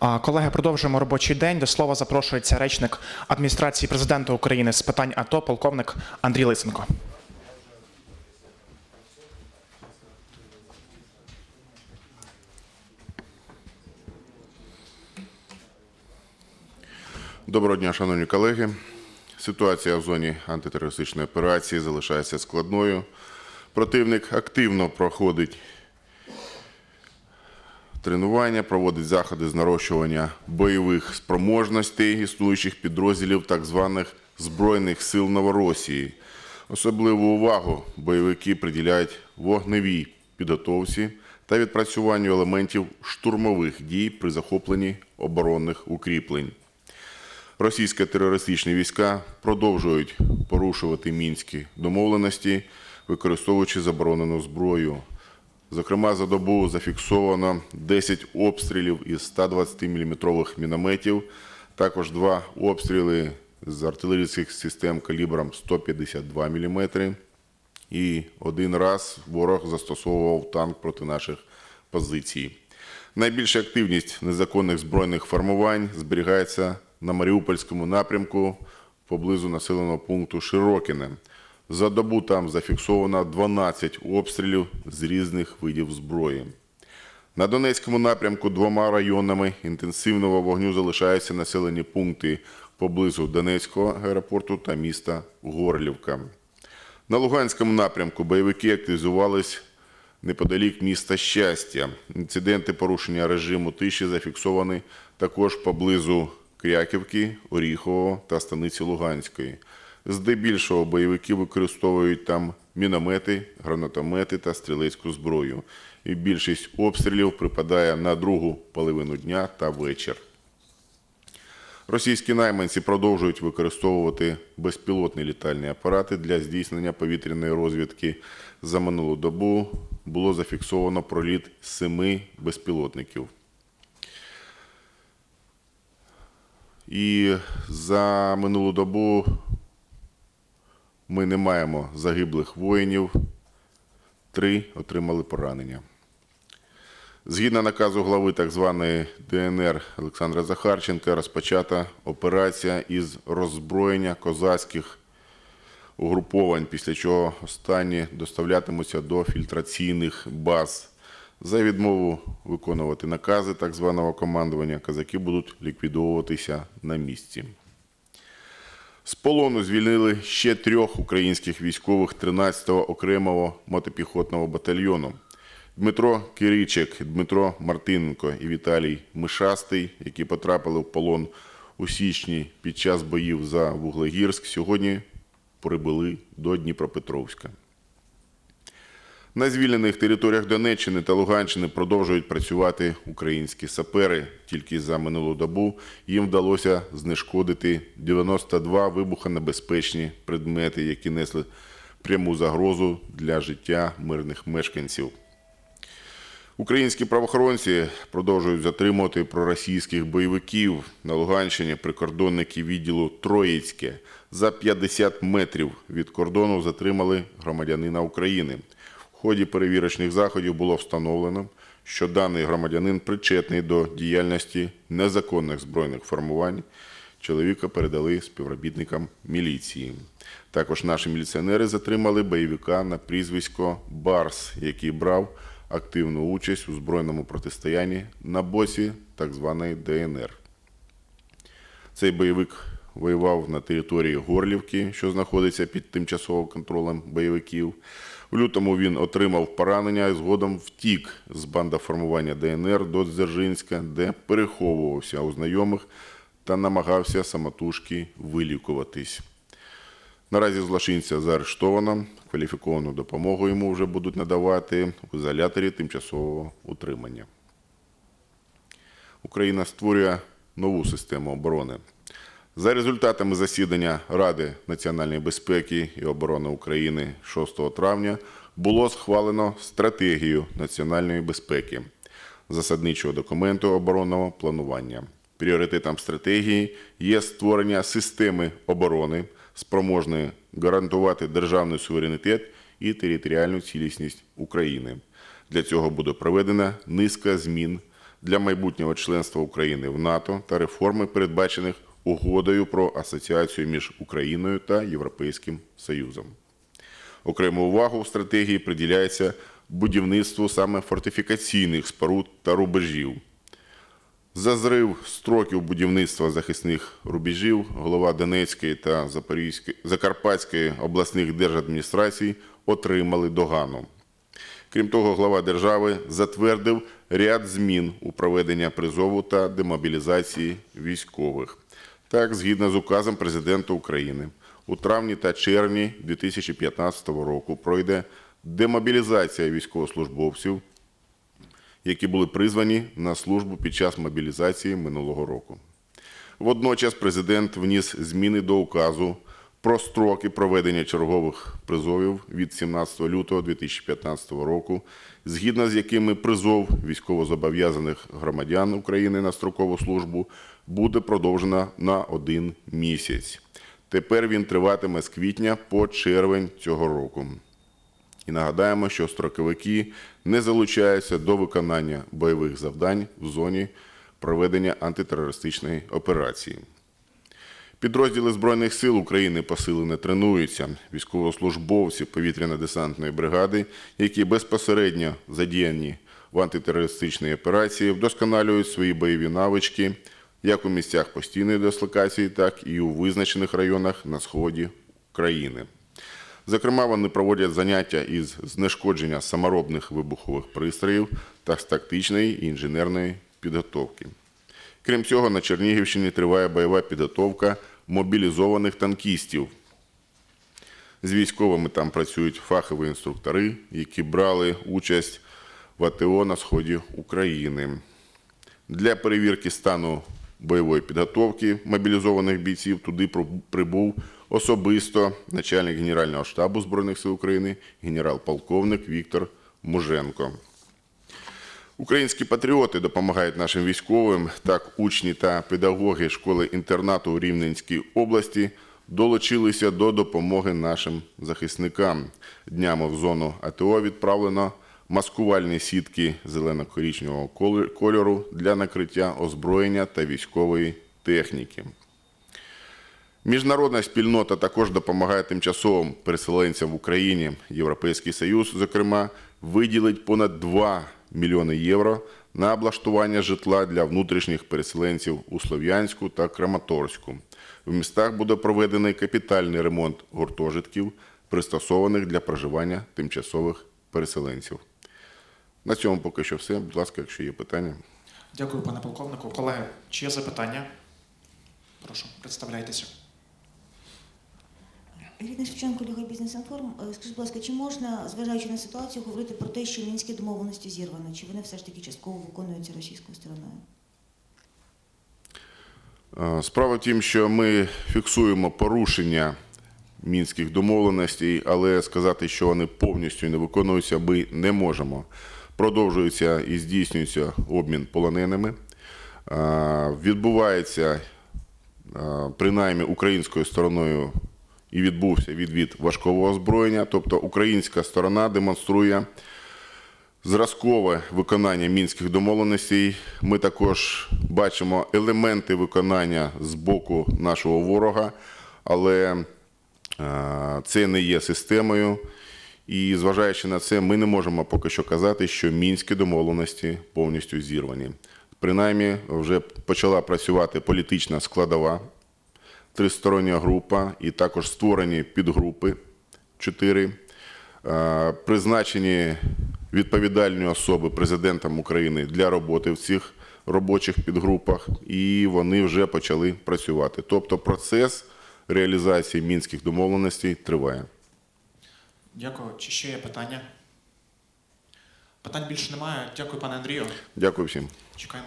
Колеги, продовжуємо робочий день. До слова запрошується речник адміністрації президента України з питань АТО, полковник Андрій Лисенко. Доброго дня, шановні колеги. Ситуація в зоні антитерористичної операції залишається складною. Противник активно проходить тренування, проводить заходи з нарощування бойових спроможностей існуючих підрозділів так званих Збройних сил Новоросії. Особливу увагу бойовики приділяють вогневій підготовці та відпрацюванню елементів штурмових дій при захопленні оборонних укріплень. Російські терористичні війська продовжують порушувати мінські домовленості, використовуючи заборонену зброю. Зокрема, за добу зафіксовано 10 обстрілів із 120-мм мінометів, також два обстріли з артилерійських систем калібром 152 мм. І один раз ворог застосовував танк проти наших позицій. Найбільша активність незаконних збройних формувань зберігається на Маріупольському напрямку поблизу населеного пункту Широкіне. За добу там зафіксовано 12 обстрілів з різних видів зброї. На Донецькому напрямку двома районами інтенсивного вогню залишаються населені пункти поблизу Донецького аеропорту та міста Горлівка. На Луганському напрямку бойовики активізувались неподалік міста Щастя. Інциденти порушення режиму тиші зафіксовані також поблизу Кряківки, Оріхового та станиці Луганської. Здебільшого бойовики використовують там міномети, гранатомети та стрілецьку зброю. І більшість обстрілів припадає на другу половину дня та вечір. Російські найманці продовжують використовувати безпілотні літальні апарати для здійснення повітряної розвідки. За минулу добу було зафіксовано проліт семи безпілотників. І за минулу добу ми не маємо загиблих воїнів, три отримали поранення. Згідно наказу глави так званої ДНР Олександра Захарченка розпочата операція із роззброєння козацьких угруповань, після чого останні доставлятимуться до фільтраційних баз. За відмову виконувати накази так званого командування казаки будуть ліквідовуватися на місці. З полону звільнили ще трьох українських військових 13-го окремого мотопіхотного батальйону. Дмитро Киричек, Дмитро Мартиненко і Віталій Мишастий, які потрапили в полон у січні під час боїв за Вуглегірськ, сьогодні прибули до Дніпропетровська. На звільнених територіях Донеччини та Луганщини продовжують працювати українські сапери. Тільки за минулу добу їм вдалося знешкодити 92 вибухонебезпечні предмети, які несли пряму загрозу для життя мирних мешканців. Українські правоохоронці продовжують затримувати проросійських бойовиків на Луганщині. Прикордонники відділу Троїцьке за 50 метрів від кордону затримали громадянина України. В ході перевірочних заходів було встановлено, що даний громадянин причетний до діяльності незаконних збройних формувань. Чоловіка передали співробітникам міліції. Також наші міліціонери затримали бойовика на прізвисько Барс, який брав активну участь у збройному протистоянні на боці так званої ДНР. Цей бойовик воював на території Горлівки, що знаходиться під тимчасовим контролем бойовиків. У лютому він отримав поранення і згодом втік з бандоформування ДНР до Дзержинська, де переховувався у знайомих та намагався самотужки вилікуватись. Наразі злочинця заарештовано. Кваліфіковану допомогу йому вже будуть надавати в ізоляторі тимчасового утримання. Україна створює нову систему оборони. За результатами засідання Ради національної безпеки і оборони України 6 травня було схвалено стратегію національної безпеки засадничого документу оборонного планування. Пріоритетом стратегії є створення системи оборони, спроможної гарантувати державний суверенітет і територіальну цілісність України. Для цього буде проведена низка змін для майбутнього членства України в НАТО та реформи, передбачених угодою про асоціацію між Україною та Європейським Союзом. Окрему увагу в стратегії приділяється будівництву саме фортифікаційних споруд та рубежів. За зрив строків будівництва захисних рубежів голова Донецької та Запорізької, Закарпатської обласних держадміністрацій отримали догану. Крім того, глава держави затвердив ряд змін у проведення призову та демобілізації військових. Так, згідно з указом президента України, у травні та червні 2015 року пройде демобілізація військовослужбовців, які були призвані на службу під час мобілізації минулого року. Водночас президент вніс зміни до указу про строки проведення чергових призовів від 17 лютого 2015 року, згідно з якими призов військовозобов'язаних громадян України на строкову службу буде продовжено на один місяць. Тепер він триватиме з квітня по червень цього року. І нагадаємо, що строковики не залучаються до виконання бойових завдань в зоні проведення антитерористичної операції. Підрозділи Збройних сил України посилено тренуються. Військовослужбовці повітряно-десантної бригади, які безпосередньо задіяні в антитерористичній операції, вдосконалюють свої бойові навички як у місцях постійної дислокації, так і у визначених районах на сході країни. Зокрема, вони проводять заняття із знешкодження саморобних вибухових пристроїв та з тактичної і інженерної підготовки. Крім цього, на Чернігівщині триває бойова підготовка мобілізованих танкістів. З військовими там працюють фахові інструктори, які брали участь в АТО на сході України. Для перевірки стану бойової підготовки мобілізованих бійців туди прибув особисто начальник Генерального штабу Збройних сил України генерал-полковник Віктор Муженко. Українські патріоти допомагають нашим військовим. Так, учні та педагоги школи-інтернату у Рівненській області долучилися до допомоги нашим захисникам. Днями в зону АТО відправлено маскувальні сітки зелено-коричневого колі- кольору для накриття озброєння та військової техніки. Міжнародна спільнота також допомагає тимчасовим переселенцям в Україні. Європейський Союз, зокрема, виділить понад 2 мільйони євро на облаштування житла для внутрішніх переселенців у Слов'янську та Краматорську. В містах буде проведений капітальний ремонт гуртожитків, пристосованих для проживання тимчасових переселенців. На цьому поки що все. Будь ласка, якщо є питання. Дякую, пане полковнику. Колеги, чи є запитання? Прошу, представляйтеся. Ірина Шевченко, Ліга Бізнес-Інформ. Е, Скажіть, будь ласка, чи можна, зважаючи на ситуацію, говорити про те, що мінські домовленості зірвано? Чи вони все ж таки частково виконуються російською стороною? Е, Справа тім, що ми фіксуємо порушення мінських домовленостей, але сказати, що вони повністю не виконуються, ми не можемо. Продовжується і здійснюється обмін полоненими. Е, Відбувається принаймні українською стороною і відбувся відвід важкого озброєння, тобто українська сторона демонструє зразкове виконання мінських домовленостей. Ми також бачимо елементи виконання з боку нашого ворога, але е, це не є системою. І зважаючи на це, ми не можемо поки що казати, що мінські домовленості повністю зірвані. Принаймні, вже почала працювати політична складова, тристороння група і також створені підгрупи чотири. Е, Призначені відповідальні особи президентом України для роботи в цих робочих підгрупах, і вони вже почали працювати. Тобто процес реалізації мінських домовленостей триває. Дякую. Чи ще є питання? Питань більше немає. Дякую, пане Андрію. Дякую всім. Чекаємо.